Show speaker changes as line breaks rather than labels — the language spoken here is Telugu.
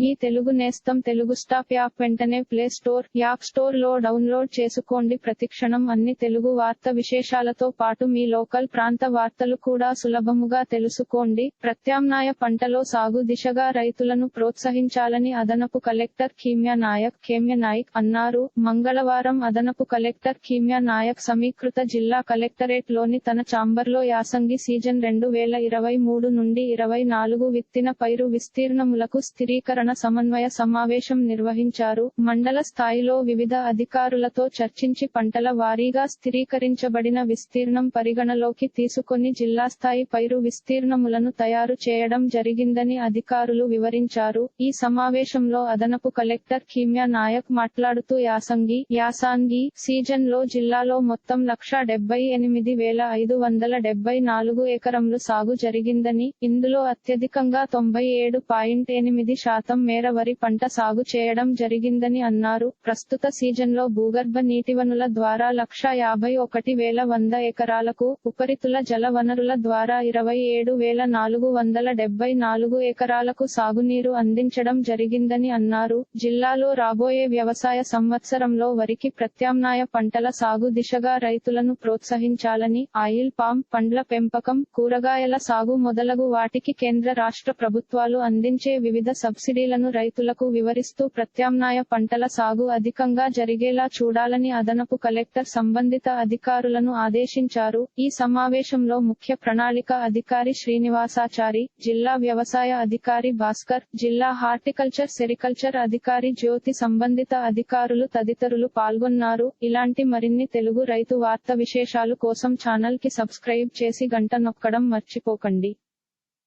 మీ తెలుగు నేస్తం తెలుగు స్టాప్ యాప్ వెంటనే ప్లే స్టోర్ యాప్ స్టోర్లో డౌన్లోడ్ చేసుకోండి. ప్రతిక్షణం అన్ని తెలుగు వార్త విశేషాలతో పాటు మీ లోకల్ ప్రాంత వార్తలు కూడా సులభముగా తెలుసుకోండి. ప్రత్యామ్నాయ పంటలో సాగు దిశగా రైతులను ప్రోత్సహించాలని అదనపు కలెక్టర్ కీమ్యా నాయక్ కేమ్య నాయక్ అన్నారు. మంగళవారం అదనపు కలెక్టర్ కీమ్యా నాయక్ సమీకృత జిల్లా కలెక్టరేట్లోని తన చాంబర్లో యాసంగి సీజన్ రెండు వేల ఇరవై మూడు నుండి ఇరవై నాలుగు విత్తిన పైరు విస్తీర్ణములకు స్థిరీకరణ సమన్వయ సమావేశం నిర్వహించారు. మండల స్థాయిలో వివిధ అధికారులతో చర్చించి పంటల వారీగా స్థిరీకరించబడిన విస్తీర్ణం పరిగణలోకి తీసుకొని జిల్లా స్థాయి పైరు విస్తీర్ణములను తయారు చేయడం జరిగిందని అధికారులు వివరించారు. ఈ సమావేశంలో అదనపు కలెక్టర్ కీమ్యా నాయక్ మాట్లాడుతూ యాసంగి యాసాంగి సీజన్లో జిల్లాలో మొత్తం లక్ష డెబ్బై ఎనిమిది వేల ఐదు వందల డెబ్బై నాలుగు ఎకరంలు సాగు జరిగిందని ఇందులో అత్యధికంగా తొంభై ఏడు పాయింట్ ఎనిమిది శాతం మేర వరి పంట సాగు చేయడం జరిగిందని అన్నారు. ప్రస్తుత సీజన్లో భూగర్భ నీటివనుల ద్వారా లక్ష యాభై ఒకటి వేల వంద ఎకరాలకు ఉపరితుల జల వనరుల ద్వారా ఇరవై ఏడు వేల నాలుగు వందల డెబ్బై నాలుగు ఎకరాలకు సాగునీరు అందించడం జరిగిందని అన్నారు. జిల్లాలో రాబోయే వ్యవసాయ సంవత్సరంలో వరికి ప్రత్యామ్నాయ పంటల సాగు దిశగా రైతులను ప్రోత్సహించాలని ఆయిల్ పామ్ పండ్ల పెంపకం కూరగాయల సాగు మొదలగు వాటికి కేంద్ర రాష్ట్ర ప్రభుత్వాలు అందించే వివిధ సబ్సిడీ సబ్సిడీలను రైతులకు వివరిస్తూ ప్రత్యామ్నాయ పంటల సాగు అధికంగా జరిగేలా చూడాలని అదనపు కలెక్టర్ సంబంధిత అధికారులను ఆదేశించారు. ఈ సమావేశంలో ముఖ్య ప్రణాళిక అధికారి శ్రీనివాసాచారి జిల్లా వ్యవసాయ అధికారి భాస్కర్ జిల్లా హార్టికల్చర్ సెరికల్చర్ అధికారి జ్యోతి సంబంధిత అధికారులు తదితరులు పాల్గొన్నారు. ఇలాంటి మరిన్ని తెలుగు రైతు వార్త విశేషాలు కోసం ఛానల్కి సబ్స్క్రైబ్ చేసి గంట నొక్కడం మర్చిపోకండి.